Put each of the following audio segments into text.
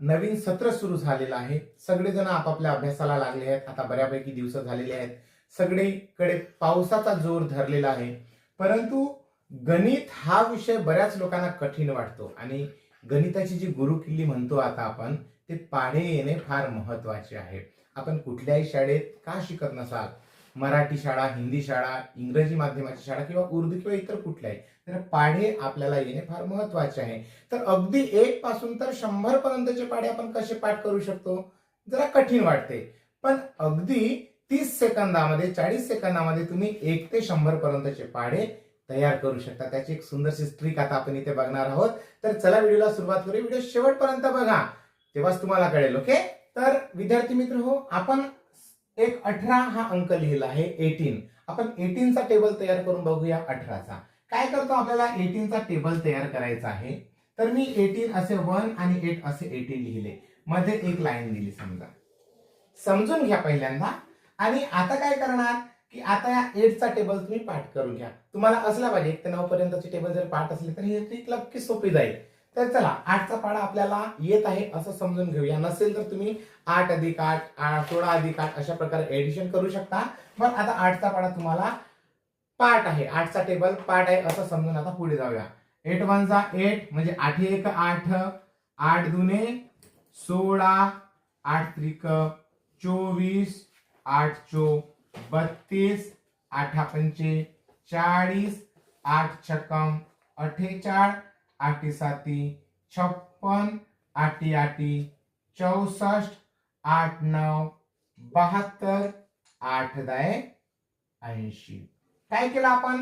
नवीन सत्र सुरू झालेलं आहे. सगळेजण आपापल्या अभ्यासाला लागले आहेत. आता बऱ्यापैकी दिवस झालेले आहेत. सगळीकडे पावसाचा जोर धरलेला आहे. परंतु गणित हा विषय बऱ्याच लोकांना कठीण वाटतो. आणि गणिताची जी गुरुकिल्ली म्हणतो आता आपण ते पाढे येणे फार महत्त्वाचे आहे. आपण कुठल्याही शाळेत का शिकत नसाल? मराठी शाळा हिंदी शाळा इंग्रजी माध्यमाची शाळा किंवा उर्दू किंवा इतर कुठल्याही. तर पाढे आपल्याला येणे फार महत्त्वाचे आहे. तर अगदी एक पासून तर शंभर पर्यंतचे पाढे आपण कसे पाठ करू शकतो? जरा कठीण वाटते. पण अगदी तीस सेकंदामध्ये चाळीस सेकंदामध्ये तुम्ही एक ते शंभर पर्यंतचे पाढे तयार करू शकता. त्याची एक सुंदरशी ट्रिक आता आपण इथे बघणार आहोत. तर चला व्हिडिओला सुरुवात करू व्हिडिओ शेवटपर्यंत बघा. तेव्हाच तुम्हाला कळेल ओके तर विद्यार्थी मित्र हो आपण एक अठरा हा अंक लिहिला आहे एटीन आपण एटीनचा टेबल तयार करून बघूया अठराचा. काय करतो आपल्याला एटीनचा टेबल तयार करायचा आहे? तर मी एटीन असे वन आणि एट असे एटीन लिहिले. मध्ये एक लाईन दिली समजा. समजून घ्या पहिल्यांदा. आणि आता काय करणार? की आता या एटचा टेबल तुम्ही पाठ करून घ्या. तुम्हाला असला पाहिजे एक ते नऊ पर्यंतचे टेबल जर पाठ असले तर ही ट्रिक नक्की सोपी जाईल. तर चला आठचा पाडा आपल्याला येत आहे असं समजून घेऊया. नसेल तर तुम्ही आठ अधिक आठ आ- सोळा अधिक आठ अशा प्रकारे एडिशन करू शकता. पण आता आठचा पाडा तुम्हाला पाठ आहे. आठचा टेबल पाठ आहे असं समजून आता पुढे जाऊया. एट वनचा एट म्हणजे आठ एक आठ आठ दुने सोळा आठ त्रिक चोवीस आठ चो बत्तीस आठा पंचे चाळीस आठ छक्कम अठ्ठेचाळ आठी साती छप्पन आठी आठी चौसष्ट आठ नऊ बहात्तर आठ दाय ऐंशी. काय केलं आपण?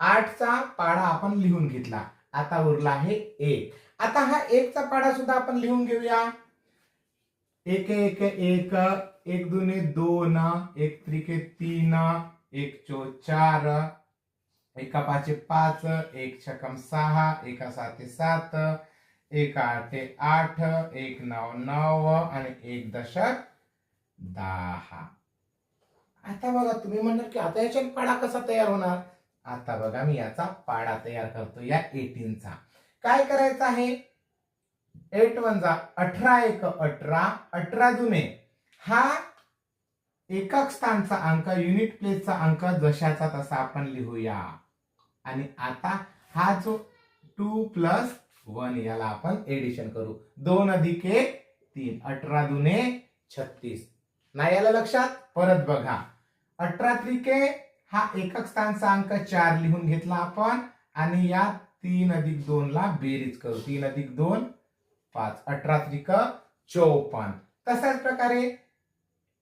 आठचा पाढा आपण लिहून घेतला. आता उरला आहे एक. आता हा एकचा पाढा सुद्धा आपण लिहून घेऊया. एक एक एक एक दोन दोन एक त्रिके तीन एक चो चार एका पाचे पाच एक छकम सहा एका साते सात एक आठे आठ एक नऊ नऊ आणि एक दशक दहा. आता बघा तुम्ही म्हणणार की आता याच्यात पाडा कसा तयार होणार? आता बघा मी याचा पाडा तयार करतो या एटीनचा. काय करायचं आहे? एट वन जा अठरा एक अठरा अठरा जुने हा एकक स्थानचा अंक युनिट प्लेसचा अंक जशाचा तसा आपण लिहूया. आणि आता हा जो टू प्लस वन याला आपण एडिशन करू. दोन अधिक एक तीन. अठरा दुने छत्तीस. नाही याला लक्षात? परत बघा. अठरा त्रिके हा एकक स्थानचा अंक चार लिहून घेतला आपण आणि या तीन अधिक दोन ला बेरीज करू. तीन अधिक दोन पाच. अठरा त्रिक चौपन्न तशाच प्रकारे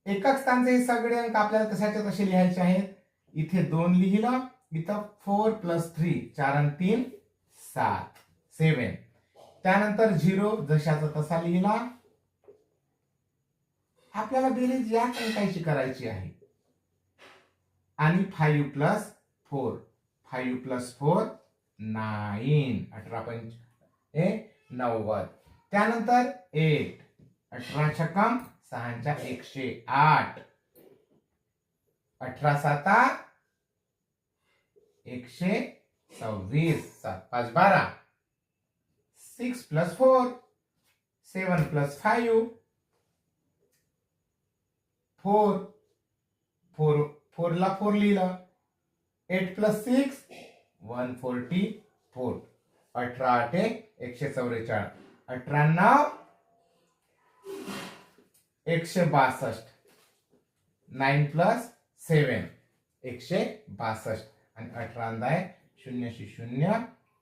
एकक स्थानचे हे सगळे अंक आपल्याला तशाच्या तसे लिहायचे आहेत? इथे दोन लिहिलं. इथं फोर प्लस थ्री चार आणि तीन सात सेवन त्यानंतर झिरो जशाचा तसा लिहिला. आपल्याला बेरीज या अंकाची करायची आहे. आणि five plus four five plus four nine अठरा पंच ए नव्वद. त्यानंतर एट अठरा छक्कम सहाच्या एकशे आठ. अठरा साता एकशे सव्वीस सात पाच बारा. Six plus four seven plus five four four फोरला फोर लिहिलं. Eight plus six one forty four अठरा आठ एकशे चौवेचाळीस अठ्याण्णव एकशे बासष्ट. नाईन प्लस सेवन एकशे बासष्ट. आणि अठरा दाय शून्यशी शून्य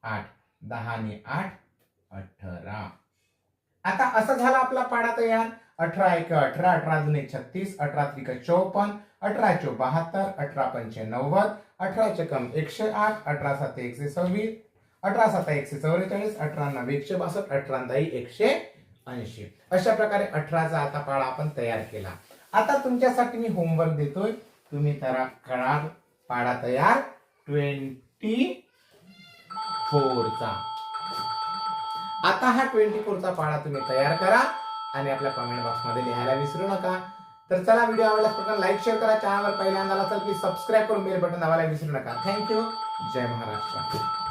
आठ. दहा आणि आठ अठरा. आता असं झाला आपला पाडा तयार. अठरा एक अठरा अठरा अजून एक छत्तीस अठरा त्रिक चौपन्न अठरा चौ बहात्तर अठरा पंचे नव्वद अठरा चकम एकशे आठ अठरा सात एकशे सव्वीस अठरा सात एकशे चौवेचाळीस अठरा नव्वे एकशे बासष्ट अठरा दही एकशे ऐंशी. अशा प्रकारे अठराचा आता पाडा आपण तयार केला. आता तुमच्यासाठी मी होमवर्क देतोय. तुम्ही तरा करा पाडा तयार. ट्वेंटी फोरचा आता हा ट्वेंटी फोरचा पाढा तुम्ही तयार करा आणि आपल्या कमेंट बॉक्समध्ये लिहायला विसरू नका. तर चला व्हिडिओ आवडल्यास प्रकार लाईक शेअर करा. चॅनलवर पहिल्यांदा असेल की सबस्क्राईब करून बेल बटन दाबायला विसरू नका. थँक्यू जय महाराष्ट्र.